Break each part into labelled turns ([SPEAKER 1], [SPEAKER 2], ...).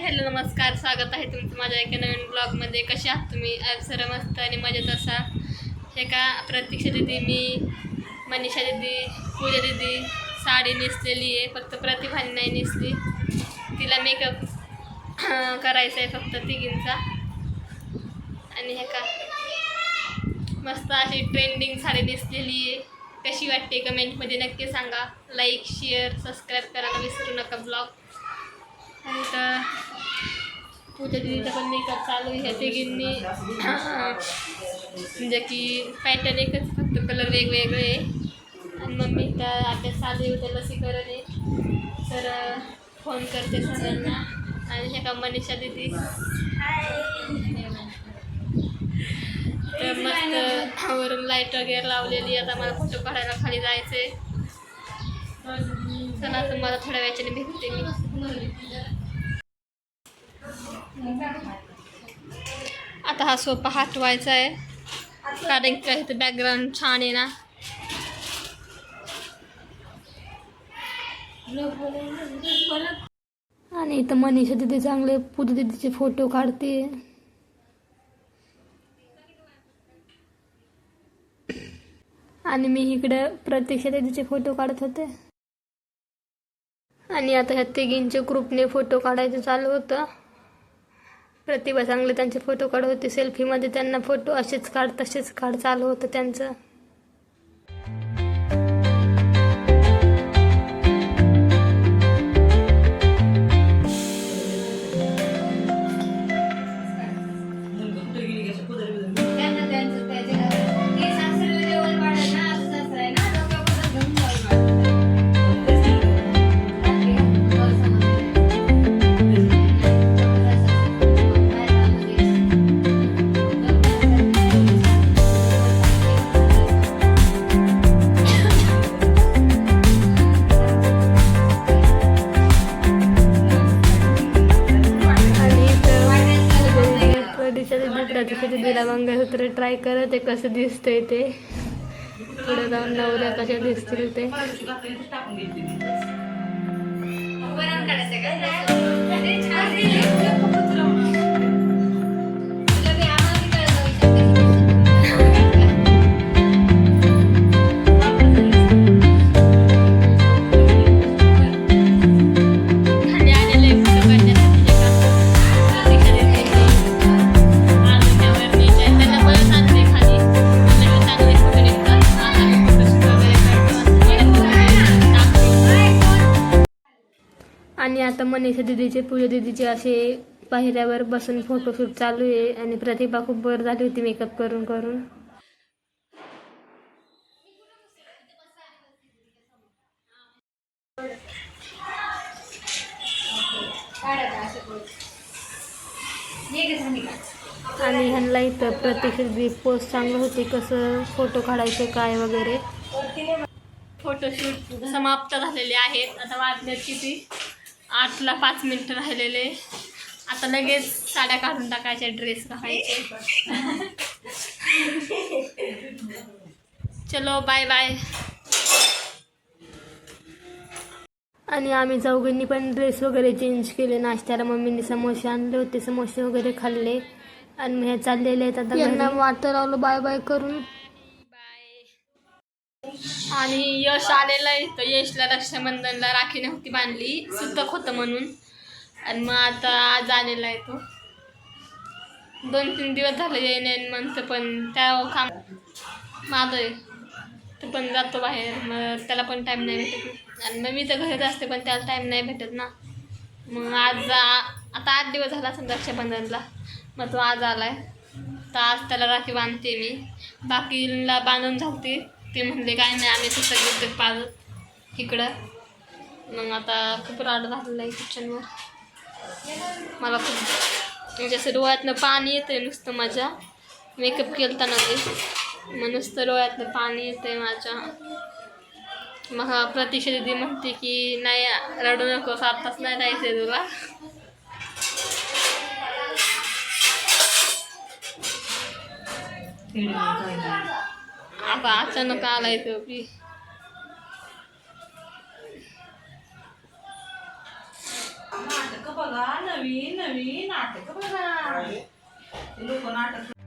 [SPEAKER 1] Hello नमस्कार स्वागत आहे तुमचं माझ्या एका नवीन ब्लॉगमध्ये. कसे आहात तुम्ही? सर सर्व मस्त आणि मजेत असा. हे का प्रतीक्षा दिदी मी मनीषा दिदी पूजा दिदी साडी नेसलेली आहे फक्त प्रतिभाने नाही नेसली. तिला मेकअप करायचा आहे फक्त तिघींचा. आणि हे का मस्त अशी ट्रेंडिंग साडी नेसलेली आहे. कशी वाटते कमेंटमध्ये नक्की सांगा. लाईक शेअर सबस्क्राईब करायला विसरू नका ब्लॉग. आणि तर पूजा दिदीचा पण मेकअप चालू आहे तिघींनी म्हणजे की पॅटर्न एकच फक्त कलर वेगवेगळे आहे. आणि मम्मी तर आता चालू आहे उद्या लसीकरण आहे. तर फोन करते सगळ्यांना. आणि ह्या का मनीषा दिदी. तर मस्त वरून लाइट वगैरे लावलेली आता मला फोटो काढायला खाली जायचंय. चला तुम्हाला थोड्या वेळाने भेटते मी. आता हा सोफा हटवायचा आहे. कारण की इथं बॅकग्राऊंड छान आहे ना. आणि इथं मनीषा दिदी चांगले पूजा दिदीचे फोटो काढते. आणि मी इकडे प्रतीक्षा दिदीचे फोटो काढत होते. आणि आता ह्या तिघींच्या ग्रुपने फोटो काढायचं चालू होतं. प्रतिभा चांगले त्यांचे फोटो काढत होते. सेल्फीमध्ये त्यांना फोटो असेच काढ तसेच काढ चालू होतं त्यांचं. दिदी दिला मंगळसूत्र ट्राय करत आहे कसं दिसतंय ते. पुढे जाऊन नवऱ्या कशा दिसतील ते. आता मनीषा दिदीचे पूजा दिदीचे असे पायऱ्यावर बसून फोटोशूट चालू आहे आणि प्रतिभा खूप बर झाली होती मेकअप करून करून. आणि ह्यांना इथं प्रत्यक्ष पोस्ट चांगलं होते कसं फोटो काढायचे काय वगैरे. फोटोशूट समाप्त झालेले आहेत. आता वाजल्यात किती? आठला पाच मिनिटं राहिलेले. आता लगेच साड्या काढून टाकायच्या ड्रेस घालायचे. चलो बाय बाय आणि आम्ही चौघींनी पण ड्रेस वगैरे चेंज केले नाश्त्याला मम्मीने समोसे आणले होते समोसे वगैरे खाल्ले. आणि हे चाललेले आहेत आता वाटतं लावलं बाय बाय करून. आणि यश आलेलं आहे. तर यशला रक्षाबंधनला राखी नव्हती बांधली. सुतक होतं म्हणून. आणि मग आता आज आलेला आहे तो. दोन तीन दिवस झाले येणे म्हणतं पण त्या काम माझं आहे. तो पण जातो बाहेर. मग त्याला पण टाईम नाही भेटत आणि मग मी तर घरीच असते पण त्याला टाईम नाही भेटत ना. मग आज आता आठ दिवस झाला असं रक्षाबंधनला. मग तो आज आला आहे तर आज त्याला राखी बांधते मी. बाकीला बांधून झालती ते म्हणले काय नाही आम्ही तसं घेतो पाजत इकडं. मग आता खूप राड झालेला आहे किचनवर मला खूप म्हणजे असं डोळ्यातनं पाणी येतं आहे नुसतं माझ्या. मेकअप केलताना ते मग नुसतं डोळ्यातनं पाणी येतं आहे माझ्या. मग प्रतीक्षा दिदी म्हणते की नाही रडू नको आत्ताच नाही राहायचंय तुला. आता अचानक आलाय तो नाटक
[SPEAKER 2] बघा नवीन नवीन नाटक बघा लोक नाटक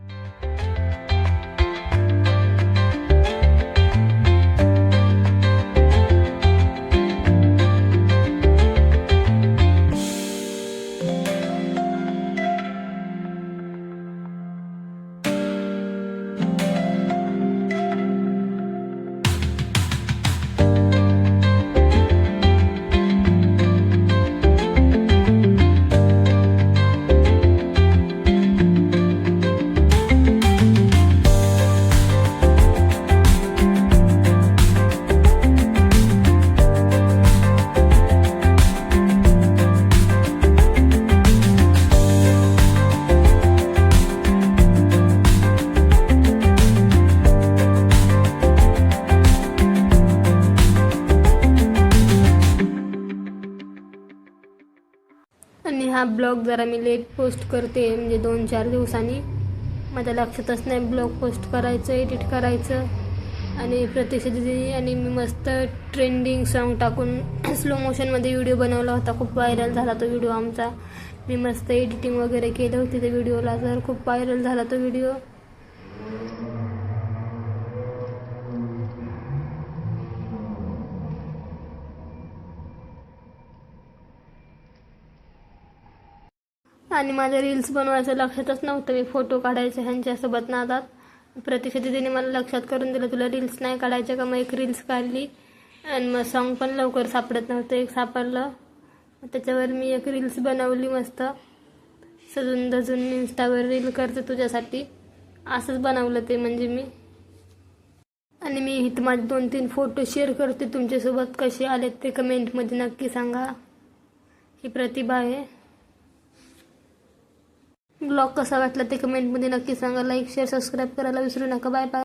[SPEAKER 3] आणि हा ब्लॉग जरा मी लेट पोस्ट करते म्हणजे दोन चार दिवसांनी. माझ्या लक्षातच नाही ब्लॉग पोस्ट करायचं एडिट करायचं. आणि प्रत्यक्ष दिदी आणि मी मस्त ट्रेंडिंग सॉन्ग टाकून स्लो मोशनमध्ये व्हिडिओ बनवला होता. खूप व्हायरल झाला तो व्हिडिओ आमचा. मी मस्त एडिटिंग वगैरे केलं होती त्या व्हिडिओला तर खूप व्हायरल झाला तो व्हिडिओ आणि माझ्या रील्स बनवायचं लक्षातच नव्हतं. मी फोटो काढायचे ह्यांच्यासोबत नादात. प्रतीक्षा दिदीने मला लक्षात करून दिलं तुला रील्स नाही काढायच्या का? मग एक रील्स काढली. आणि मग सॉन्ग पण लवकर सापडत नव्हतं. एक सापडलं. त्याच्यावर मी एक रील्स बनवली मस्त. सजून धजून इन्स्टावर रील करते तुझ्यासाठी. असंच बनवलं ते म्हणजे मी. आणि मी इथं माझे दोन तीन फोटो शेअर करते तुमच्यासोबत. कसे आलेत ते कमेंटमध्ये नक्की सांगा. ही प्रतिभा आहे. ब्लॉग कसा वाटला ते कमेंटमध्ये नक्की सांगा. लाईक शेअर सबस्क्राईब करायला विसरू नका. Bye bye